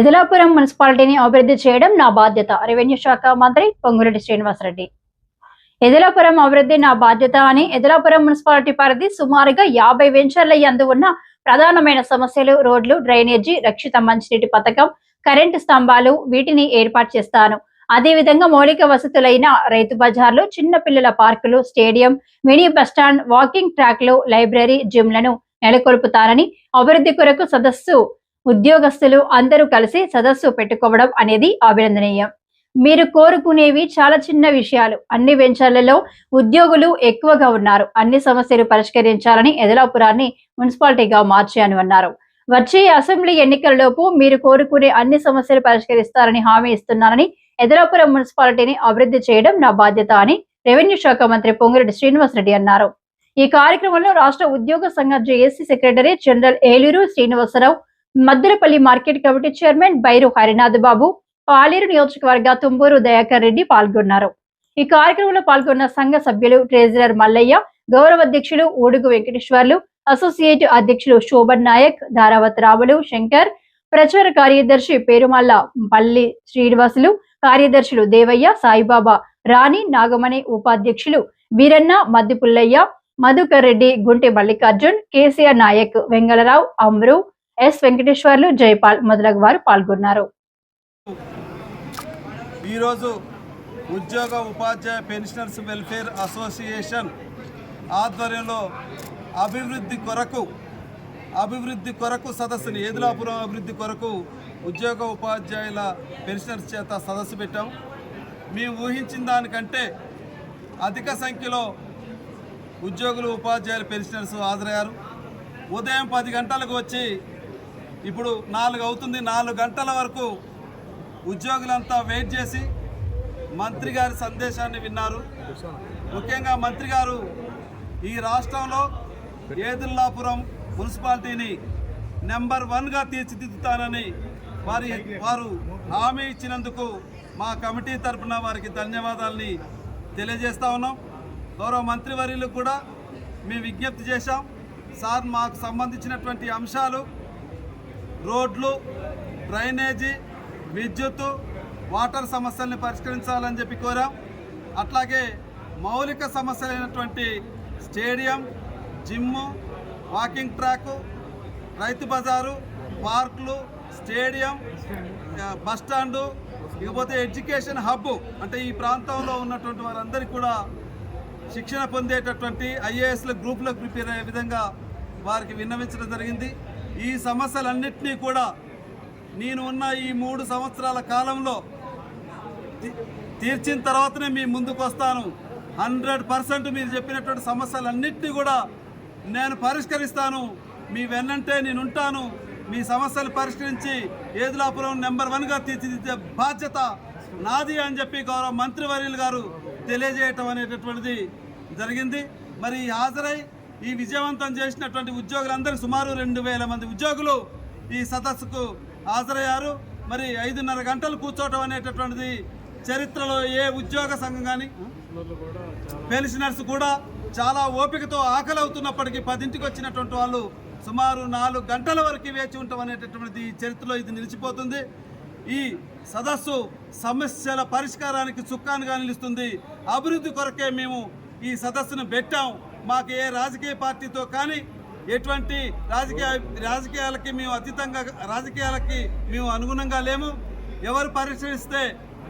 ఎదలాపురం మున్సిపాలిటీని అభివృద్ధి చేయడం నా బాధ్యత. రెవెన్యూ శాఖ మంత్రి పొంగురెడ్డి శ్రీనివాసరెడ్డి. ఎదలాపురం అభివృద్ధి నా బాధ్యత అని ఎదలాపురం మున్సిపాలిటీ పరిధి సుమారుగా యాభై వెంచర్ల యందు ఉన్న ప్రధానమైన సమస్యలు రోడ్లు డ్రైనేజీ రక్షిత మంచినీటి పథకం కరెంటు స్తంభాలు వీటిని ఏర్పాటు చేస్తాను. అదేవిధంగా మౌలిక వసతులైన రైతు బజార్లు చిన్న పిల్లల పార్కులు stadium mini bus stand walking ట్రాక్లు లైబ్రరీ జిమ్లను నెలకొల్పుతానని అభివృద్ధి కొరకు సదస్సు ఉద్యోగస్తులు అందరూ కలిసి సదస్సు పెట్టుకోవడం అనేది అభినందనీయం. మీరు కోరుకునేవి చాలా చిన్న విషయాలు. అన్ని వెంచర్లలో ఉద్యోగులు ఎక్కువగా ఉన్నారు. అన్ని సమస్యలు పరిష్కరించాలని ఎదలాపురాన్ని మున్సిపాలిటీగా మార్చాను అన్నారు. వచ్చే అసెంబ్లీ ఎన్నికలలోపు మీరు కోరుకునే అన్ని సమస్యలు పరిష్కరిస్తారని హామీ ఇస్తున్నానని ఎదలాపురం మున్సిపాలిటీని అభివృద్ధి చేయడం నా బాధ్యత అని రెవెన్యూ శాఖ మంత్రి పొంగిరెడ్డి శ్రీనివాసరెడ్డి అన్నారు. ఈ కార్యక్రమంలో రాష్ట్ర ఉద్యోగ సంఘ JAC secretary general Eluru Srinivasarao Maddulapalli market committee chairman Bairu Harinath Babu Paleru నియోజకవర్గ తుంబూరు దయాకర్ రెడ్డి పాల్గొన్నారు. ఈ కార్యక్రమంలో పాల్గొన్న సంఘ సభ్యులు ట్రెజరర్ మల్లయ్య గౌరవ అధ్యక్షులు ఓడుగు వెంకటేశ్వర్లు అసోసియేట్ అధ్యక్షులు శోభన్ నాయక్ ధారావత్ రావులు శంకర్ ప్రచార కార్యదర్శి పేరుమల్ల పల్లి శ్రీనివాసులు కార్యదర్శులు దేవయ్య సాయిబాబా రాణి నాగమణి ఉపాధ్యక్షులు వీరన్న మద్దిపుల్లయ్య మధుకర్ రెడ్డి గుంటె మల్లికార్జున్ కేసీఆర్ నాయక్ వెంగళరావు అమ్రు ఎస్ వెంకటేశ్వర్లు జైపాల్ మొదలగు వారు పాల్గొన్నారు. ఈరోజు ఉద్యోగ ఉపాధ్యాయ పెన్షనర్స్ వెల్ఫేర్ అసోసియేషన్ ఆధ్వర్యంలో అభివృద్ధి కొరకు అభివృద్ధి కొరకు సదస్సుని ఏదిలాపురం అభివృద్ధి కొరకు ఉద్యోగ ఉపాధ్యాయుల పెన్షనర్స్ చేత సదస్సు పెట్టాం. మేము ఊహించిన దానికంటే అధిక సంఖ్యలో ఉద్యోగులు ఉపాధ్యాయులు పెన్షనర్స్ హాజరయ్యారు. ఉదయం పది గంటలకు వచ్చి ఇప్పుడు నాలుగు అవుతుంది నాలుగు గంటల వరకు ఉద్యోగులంతా వెయిట్ చేసి మంత్రి గారి సందేశాన్ని విన్నారు. ముఖ్యంగా మంత్రి గారు ఈ రాష్ట్రంలో ఏదుల్లాపురం మున్సిపాలిటీని నెంబర్ వన్గా తీర్చిదిద్దుతానని వారి వారు హామీ ఇచ్చినందుకు మా కమిటీ తరపున వారికి ధన్యవాదాలని తెలియజేస్తా ఉన్నాం. గౌరవ మంత్రివర్యులకు కూడా మేము విజ్ఞప్తి చేశాం. సార్ మాకు సంబంధించినటువంటి అంశాలు రోడ్లు డ్రైనేజీ విద్యుత్తు వాటర్ సమస్యల్ని పరిష్కరించాలని చెప్పి కోరాం. అట్లాగే మౌలిక సమస్యలైనటువంటి స్టేడియం జిమ్ము వాకింగ్ ట్రాకు రైతు బజారు పార్కులు stadium bus stand bus stand ఇకపోతే ఎడ్యుకేషన్ హబ్ అంటే ఈ ప్రాంతంలో ఉన్నటువంటి వారందరికీ కూడా శిక్షణ పొందేటటువంటి ఐఏఎస్ల గ్రూప్లకు ప్రిపేర్ అయ్యే విధంగా వారికి విన్నవించడం జరిగింది. ఈ సమస్యలన్నింటినీ కూడా నేను ఉన్న ఈ మూడు సంవత్సరాల కాలంలో తీ- తీర్చిన తర్వాతనే మీ ముందుకు వస్తాను. హండ్రెడ్ పర్సెంట్ మీరు చెప్పినటువంటి సమస్యలన్నింటినీ కూడా నేను పరిష్కరిస్తాను. మీ వెన్నంటే నేను ఉంటాను. మీ సమస్యలు పరిష్కరించి ఏదులాపురం నెంబర్ వన్గా తీర్చిదిద్దే బాధ్యత నాది అని చెప్పి గౌరవ మంత్రివర్యులు గారు తెలియజేయటం అనేటటువంటిది జరిగింది. మరి హాజరై ఈ విజయవంతం చేసినటువంటి ఉద్యోగులందరూ సుమారు రెండు వేల మంది ఉద్యోగులు ఈ సదస్సుకు హాజరయ్యారు. మరి ఐదున్నర గంటలు కూర్చోవటం అనేటటువంటిది చరిత్రలో ఏ ఉద్యోగ సంఘం కానీ పెన్షనర్స్ కూడా చాలా ఓపికతో ఆకలి అవుతున్నప్పటికీ పదింటికి వచ్చినటువంటి వాళ్ళు సుమారు నాలుగు గంటల వరకు వేచి ఉండటం అనేటటువంటిది ఈ చరిత్రలో ఇది నిలిచిపోతుంది. ఈ సదస్సు సమస్యల పరిష్కారానికి చుక్కానుగా నిలుస్తుంది. అభివృద్ధి కొరకే మేము ఈ సదస్సును పెట్టాం. మాకు ఏ రాజకీయ పార్టీతో కానీ ఎటువంటి రాజకీయ రాజకీయాలకి మేము అతీతంగా రాజకీయాలకి మేము అనుగుణంగా లేము. ఎవరు పరిశీలిస్తే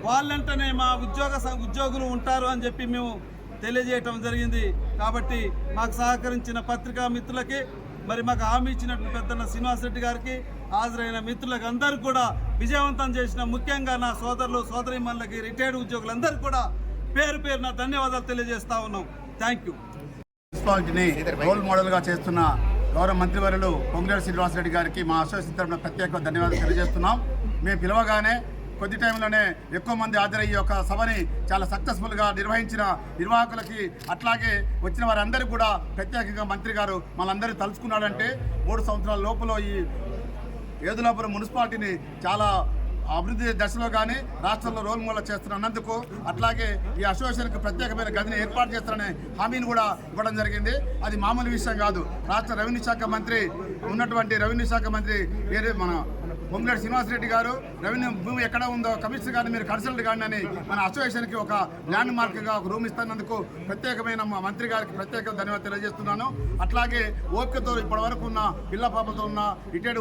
వాళ్ళంటనే మా ఉద్యోగ ఉద్యోగులు ఉంటారు అని చెప్పి మేము తెలియజేయటం జరిగింది. కాబట్టి మాకు సహకరించిన పత్రికా మిత్రులకి మరి మాకు హామీ ఇచ్చినట్టు పెద్దన్న శ్రీనివాసరెడ్డి గారికి హాజరైన మిత్రులకు అందరూ కూడా విజయవంతం చేసిన ముఖ్యంగా నా సోదరులు సోదరిమణులకి రిటైర్డ్ ఉద్యోగులందరూ కూడా పేరు పేరున ధన్యవాదాలు తెలియజేస్తా ఉన్నాం. థ్యాంక్ యూ మున్సిపాలిటీని రోల్ మోడల్గా చేస్తున్న గౌరవ మంత్రివర్యులు పొంగిరెడ్డి శ్రీనివాసరెడ్డి గారికి మా అసోసియేషన్ తరఫున ప్రత్యేక ధన్యవాదాలు తెలియజేస్తున్నాం. మేము పిలవగానే కొద్ది టైంలోనే ఎక్కువ మంది హాజరయ్యే ఒక సభని చాలా సక్సెస్ఫుల్గా నిర్వహించిన నిర్వాహకులకి అట్లాగే వచ్చిన వారందరికీ కూడా ప్రత్యేకంగా మంత్రి గారు మనందరూ తలుచుకున్నాడంటే మూడు సంవత్సరాల లోపల ఈ ఏదులాపురం మున్సిపాలిటీని చాలా అభివృద్ధి దశలో కానీ రాష్ట్రంలో రోల్ మోడల్ చేస్తున్నందుకు అట్లాగే ఈ అసోసియేషన్కి ప్రత్యేకమైన గదిని ఏర్పాటు చేస్తారనే హామీని కూడా ఇవ్వడం జరిగింది. అది మామూలు విషయం కాదు. రాష్ట్ర రెవెన్యూ శాఖ మంత్రి ఉన్నటువంటి రెవెన్యూ శాఖ మంత్రి వేరే మన పొంగులేటి శ్రీనివాసరెడ్డి గారు రెవెన్యూ భూమి ఎక్కడ ఉందో కమిషనర్ గారిని మీరు కన్సల్ట్ కానీ అని మన అసోసియేషన్కి ఒక ల్యాండ్ మార్క్గా ఒక రూమ్ ఇస్తున్నందుకు ప్రత్యేకమైన మా మంత్రి గారికి ప్రత్యేక ధన్యవాదాలు తెలియజేస్తున్నాను. అట్లాగే ఓపికతో ఇప్పటి వరకు ఉన్న పిల్ల పాపతో ఉన్న రిటైర్డ్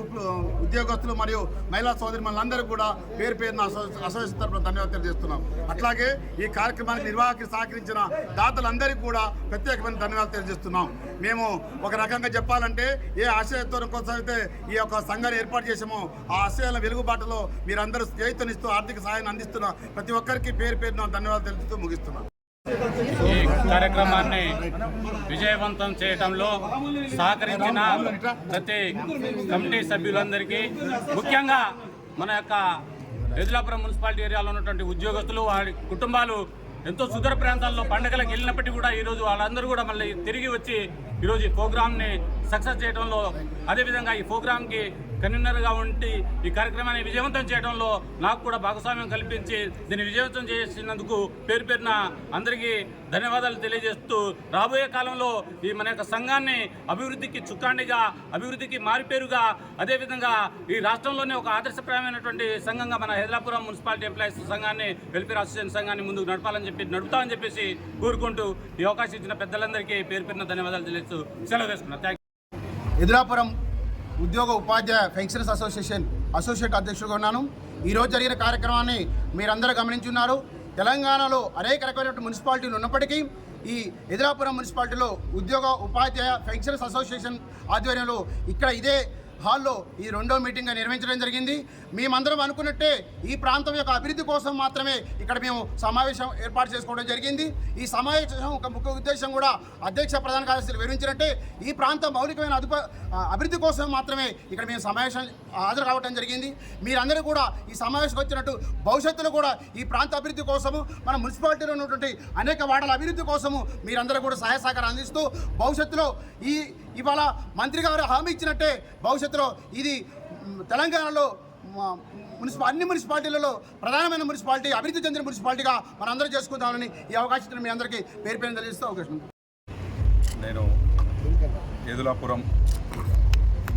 ఉద్యోగస్తులు మరియు మహిళా సోదరి మనందరికీ కూడా పేరు పేరున అసోసియేషన్ తరఫున ధన్యవాదాలు తెలియజేస్తున్నాం. అట్లాగే ఈ కార్యక్రమానికి నిర్వాహకులు సహకరించిన దాతలందరికీ కూడా ప్రత్యేకమైన ధన్యవాదాలు తెలియజేస్తున్నాం. మేము ఒక రకంగా చెప్పాలంటే ఏ ఆశయంతో అయితే ఈ యొక్క సంఘాన్ని ఏర్పాటు చేసామో ఆ ఆశయాల వెలుగుబాటులో మీరందరూ చేతనిస్తూ ఆర్థిక సహాయాన్ని అందిస్తున్న ప్రతి ఒక్కరికి పేరు పేరున ధన్యవాదాలు తెలుపుతూ ముగిస్తున్నాం. ఈ కార్యక్రమాన్ని విజయవంతం చేయడంలో సహకరించిన ప్రతి కమిటీ సభ్యులందరికీ ముఖ్యంగా మన యొక్క ఎదులాపురం మున్సిపాలిటీ ఏరియాలో ఉన్నటువంటి ఉద్యోగస్తులు వారి కుటుంబాలు ఎంతో సుదూర ప్రాంతాల్లో పండుగలకు వెళ్ళినప్పటికీ కూడా ఈరోజు వాళ్ళందరూ కూడా మళ్ళీ తిరిగి వచ్చి ఈరోజు ఈ ప్రోగ్రామ్ని సక్సెస్ చేయడంలో అదేవిధంగా ఈ ప్రోగ్రామ్కి కన్వీనర్గా ఉండి ఈ కార్యక్రమాన్ని విజయవంతం చేయడంలో నాకు కూడా భాగస్వామ్యం కల్పించి దీన్ని విజయవంతం చేసినందుకు పేరు పేరున అందరికీ ధన్యవాదాలు తెలియజేస్తూ రాబోయే కాలంలో ఈ మన యొక్క సంఘాన్ని అభివృద్ధికి చుక్కాండిగా అభివృద్ధికి మారిపేరుగా అదేవిధంగా ఈ రాష్ట్రంలోనే ఒక ఆదర్శప్రాయమైనటువంటి సంఘంగా మన హైదరాపురం మున్సిపాలిటీ ఎంప్లాయీస్ సంఘాన్ని వెల్ఫేర్ అసోసియేషన్ సంఘాన్ని ముందుకు నడపాలని చెప్పి నడుపుతామని చెప్పేసి కోరుకుంటూ ఈ అవకాశం ఇచ్చిన పెద్దలందరికీ పేరు పేరున ధన్యవాదాలు తెలియజేస్తూ సెలవు తీసుకున్నాను థ్యాంక్ హైదరాపురం ఉద్యోగ ఉపాధ్యాయ పెన్షనర్స్ అసోసియేషన్ అసోసియేట్ అధ్యక్షుడిగా ఉన్నాను. ఈరోజు జరిగిన కార్యక్రమాన్ని మీరందరూ గమనించున్నారు. తెలంగాణలో అనేక రకమైనటువంటి మున్సిపాలిటీలు ఉన్నప్పటికీ ఈ ఎదురాపురం మున్సిపాలిటీలో ఉద్యోగ ఉపాధ్యాయ పెన్షనర్స్ అసోసియేషన్ ఆధ్వర్యంలో ఇక్కడ ఇదే హాల్లో ఈ రెండో మీటింగ్ నిర్వహించడం జరిగింది. మేమందరం అనుకున్నట్టే ఈ ప్రాంతం యొక్క అభివృద్ధి కోసం మాత్రమే ఇక్కడ మేము సమావేశం ఏర్పాటు చేసుకోవడం జరిగింది. ఈ సమావేశం ఒక ముఖ్య ఉద్దేశం కూడా అధ్యక్ష ప్రధాన కార్యదర్శులు వివరించినట్టే ఈ ప్రాంతం మౌలికమైన అదుప అభివృద్ధి కోసం మాత్రమే ఇక్కడ మేము సమావేశం హాజరు కావడం జరిగింది. మీరందరూ కూడా ఈ సమావేశం వచ్చినట్టు భవిష్యత్తులో కూడా ఈ ప్రాంత అభివృద్ధి కోసము మన మున్సిపాలిటీలో ఉన్నటువంటి అనేక వాడల అభివృద్ధి కోసము మీరందరూ కూడా సహాయ సహకారం అందిస్తూ భవిష్యత్తులో ఈ ఇవాళ మంత్రి గారు హామీ ఇచ్చినట్టే భవిష్యత్తులో ఇది తెలంగాణలో మున్సిపా అన్ని మున్సిపాలిటీలలో ప్రధానమైన మున్సిపాలిటీ అభివృద్ధి చెందిన మున్సిపాలిటీగా మనందరూ చేసుకుందామని ఈ అవకాశం మీ అందరికీ పేరు పేరు తెలియజేస్తూ అవకాశం ఉంది. నేను ఏదులాపురం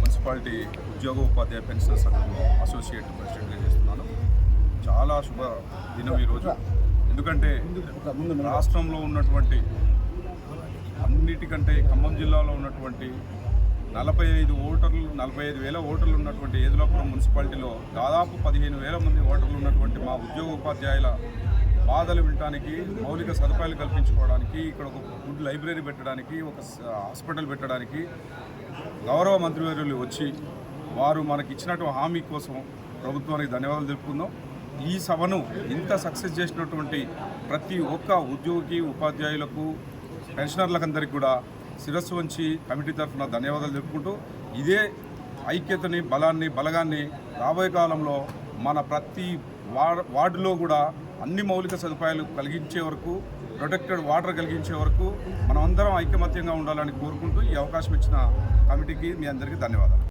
మున్సిపాలిటీ ఉద్యోగ ఉపాధ్యాయ పెన్షన్ సంఘంలో అసోసియేట్ ప్రెసిడెంట్గా చేస్తున్నాను. చాలా శుభ దినం ఈరోజు. ఎందుకంటే రాష్ట్రంలో ఉన్నటువంటి అన్నిటికంటే ఖమ్మం జిల్లాలో ఉన్నటువంటి నలభై ఐదు ఓటర్లు నలభై ఐదు వేల ఓటర్లు ఉన్నటువంటి ఏదులాపురం మున్సిపాలిటీలో దాదాపు పదిహేను వేల మంది ఓటర్లు ఉన్నటువంటి మా ఉద్యోగ ఉపాధ్యాయుల బాధలు వినడానికి మౌలిక సదుపాయాలు కల్పించుకోవడానికి ఇక్కడ ఒక గుడ్ లైబ్రరీ పెట్టడానికి ఒక హాస్పిటల్ పెట్టడానికి గౌరవ మంత్రివర్యులు వచ్చి వారు మనకి ఇచ్చినటువంటి హామీ కోసం ప్రభుత్వానికి ధన్యవాదాలు తెలుపుకుందాం. ఈ సభను ఇంత సక్సెస్ చేసినటువంటి ప్రతి ఒక్క ఉద్యోగి ఉపాధ్యాయులకు పెన్షనర్లకందరికీ కూడా శిరస్సు వంచి కమిటీ తరఫున ధన్యవాదాలు తెలుపుకుంటూ ఇదే ఐక్యతని బలాన్ని బలగాన్ని రాబోయే కాలంలో మన ప్రతి వార్ వార్డులో కూడా అన్ని మౌలిక సదుపాయాలు కలిగించే వరకు ప్రొటెక్టెడ్ వాటర్ కలిగించే వరకు మనం అందరం ఐకమత్యంగా ఉండాలని కోరుకుంటూ ఈ అవకాశం ఇచ్చిన కమిటీకి మీ అందరికీ ధన్యవాదాలు.